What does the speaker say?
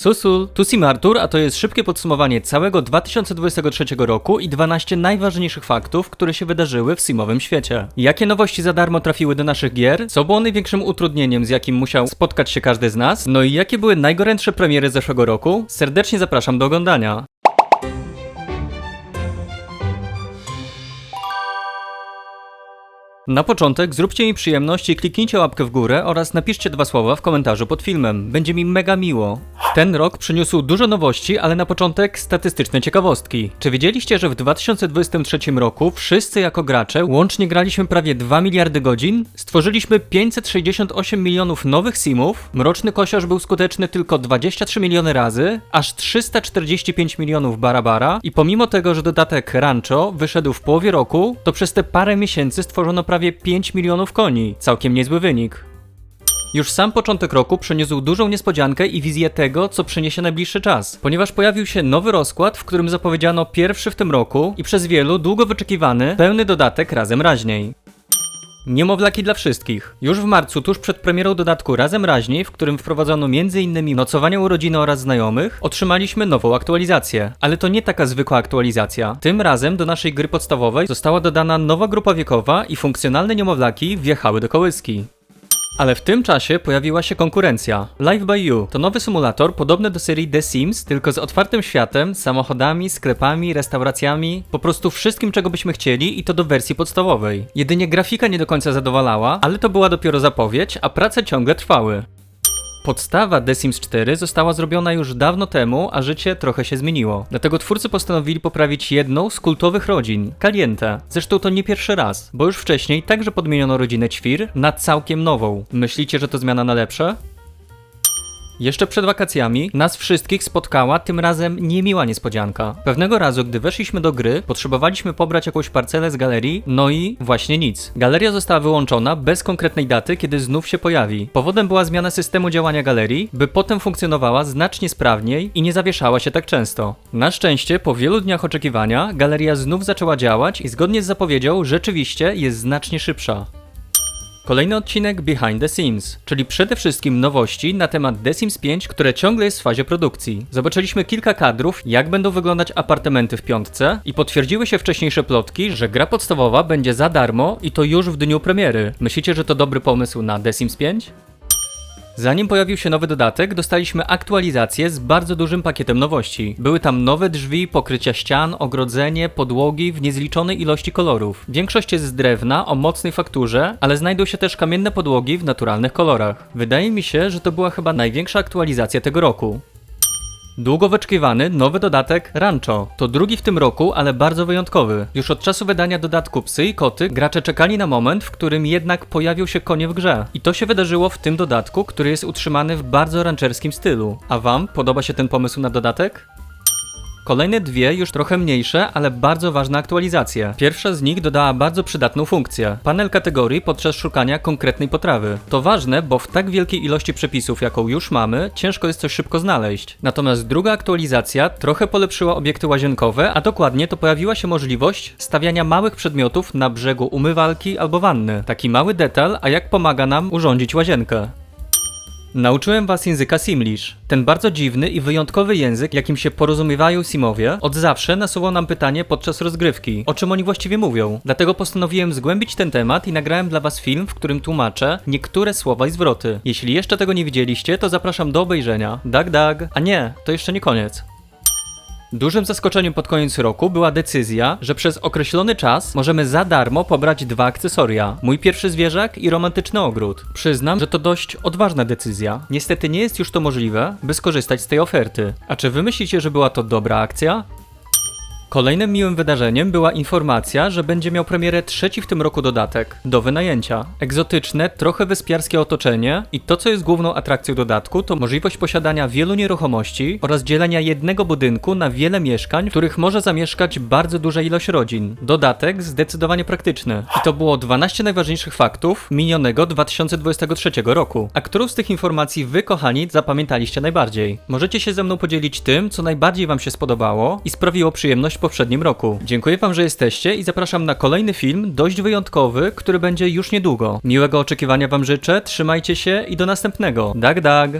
Susul, tu Sim Artur, a to jest szybkie podsumowanie całego 2023 roku i 12 najważniejszych faktów, które się wydarzyły w simowym świecie. Jakie nowości za darmo trafiły do naszych gier? Co było największym utrudnieniem, z jakim musiał spotkać się każdy z nas? No i jakie były najgorętsze premiery zeszłego roku? Serdecznie zapraszam do oglądania. Na początek zróbcie mi przyjemność i kliknijcie łapkę w górę oraz napiszcie dwa słowa w komentarzu pod filmem. Będzie mi mega miło. Ten rok przyniósł dużo nowości, ale na początek statystyczne ciekawostki. Czy wiedzieliście, że w 2023 roku wszyscy jako gracze łącznie graliśmy prawie 2 miliardy godzin? Stworzyliśmy 568 milionów nowych simów, Mroczny Kosiarz był skuteczny tylko 23 miliony razy, aż 345 milionów Barabara i pomimo tego, że dodatek Rancho wyszedł w połowie roku, to przez te parę miesięcy stworzono prawie 5 milionów koni. Całkiem niezły wynik. Już sam początek roku przyniósł dużą niespodziankę i wizję tego, co przyniesie najbliższy czas, ponieważ pojawił się nowy rozkład, w którym zapowiedziano pierwszy w tym roku i przez wielu długo wyczekiwany pełny dodatek razem raźniej. Niemowlaki dla wszystkich. Już w marcu, tuż przed premierą dodatku Razem Raźniej, w którym wprowadzono m.in. nocowania urodziny oraz znajomych, otrzymaliśmy nową aktualizację. Ale to nie taka zwykła aktualizacja. Tym razem do naszej gry podstawowej została dodana nowa grupa wiekowa i funkcjonalne niemowlaki wjechały do kołyski. Ale w tym czasie pojawiła się konkurencja. Live by You to nowy symulator podobny do serii The Sims, tylko z otwartym światem, samochodami, sklepami, restauracjami, po prostu wszystkim czego byśmy chcieli i to do wersji podstawowej. Jedynie grafika nie do końca zadowalała, ale to była dopiero zapowiedź, a prace ciągle trwały. Podstawa The Sims 4 została zrobiona już dawno temu, a życie trochę się zmieniło. Dlatego twórcy postanowili poprawić jedną z kultowych rodzin, Caliente. Zresztą to nie pierwszy raz, bo już wcześniej także podmieniono rodzinę Ćwir na całkiem nową. Myślicie, że to zmiana na lepsze? Jeszcze przed wakacjami nas wszystkich spotkała tym razem niemiła niespodzianka. Pewnego razu, gdy weszliśmy do gry, potrzebowaliśmy pobrać jakąś parcelę z galerii, no i właśnie nic. Galeria została wyłączona bez konkretnej daty, kiedy znów się pojawi. Powodem była zmiana systemu działania galerii, by potem funkcjonowała znacznie sprawniej i nie zawieszała się tak często. Na szczęście, po wielu dniach oczekiwania, galeria znów zaczęła działać i zgodnie z zapowiedzią rzeczywiście jest znacznie szybsza. Kolejny odcinek Behind the Sims, czyli przede wszystkim nowości na temat The Sims 5, które ciągle jest w fazie produkcji. Zobaczyliśmy kilka kadrów, jak będą wyglądać apartamenty w piątce i potwierdziły się wcześniejsze plotki, że gra podstawowa będzie za darmo i to już w dniu premiery. Myślicie, że to dobry pomysł na The Sims 5? Zanim pojawił się nowy dodatek, dostaliśmy aktualizację z bardzo dużym pakietem nowości. Były tam nowe drzwi, pokrycia ścian, ogrodzenie, podłogi w niezliczonej ilości kolorów. Większość jest z drewna o mocnej fakturze, ale znajdą się też kamienne podłogi w naturalnych kolorach. Wydaje mi się, że to była chyba największa aktualizacja tego roku. Długo wyczekiwany nowy dodatek Rancho. To drugi w tym roku, ale bardzo wyjątkowy. Już od czasu wydania dodatku Psy i Koty gracze czekali na moment, w którym jednak pojawią się konie w grze. I to się wydarzyło w tym dodatku, który jest utrzymany w bardzo rancherskim stylu. A wam podoba się ten pomysł na dodatek? Kolejne dwie, już trochę mniejsze, ale bardzo ważne aktualizacje. Pierwsza z nich dodała bardzo przydatną funkcję. Panel kategorii podczas szukania konkretnej potrawy. To ważne, bo w tak wielkiej ilości przepisów, jaką już mamy, ciężko jest coś szybko znaleźć. Natomiast druga aktualizacja trochę polepszyła obiekty łazienkowe, a dokładnie to pojawiła się możliwość stawiania małych przedmiotów na brzegu umywalki albo wanny. Taki mały detal, a jak pomaga nam urządzić łazienkę. Nauczyłem was języka Simlish. Ten bardzo dziwny i wyjątkowy język, jakim się porozumiewają Simowie, od zawsze nasuwał nam pytanie podczas rozgrywki, o czym oni właściwie mówią. Dlatego postanowiłem zgłębić ten temat i nagrałem dla was film, w którym tłumaczę niektóre słowa i zwroty. Jeśli jeszcze tego nie widzieliście, to zapraszam do obejrzenia. Dag dag. A nie, to jeszcze nie koniec. Dużym zaskoczeniem pod koniec roku była decyzja, że przez określony czas możemy za darmo pobrać dwa akcesoria. Mój pierwszy zwierzak i romantyczny ogród. Przyznam, że to dość odważna decyzja. Niestety nie jest już to możliwe, by skorzystać z tej oferty. A czy wy myślicie, że była to dobra akcja? Kolejnym miłym wydarzeniem była informacja, że będzie miał premierę trzeci w tym roku dodatek do wynajęcia. Egzotyczne, trochę wyspiarskie otoczenie i to, co jest główną atrakcją dodatku, to możliwość posiadania wielu nieruchomości oraz dzielenia jednego budynku na wiele mieszkań, w których może zamieszkać bardzo duża ilość rodzin. Dodatek zdecydowanie praktyczny. I to było 12 najważniejszych faktów minionego 2023 roku. A którą z tych informacji wy, kochani, zapamiętaliście najbardziej? Możecie się ze mną podzielić tym, co najbardziej wam się spodobało i sprawiło przyjemność poprzednim roku. Dziękuję Wam, że jesteście i zapraszam na kolejny film, dość wyjątkowy, który będzie już niedługo. Miłego oczekiwania Wam życzę, trzymajcie się i do następnego. Dag dag!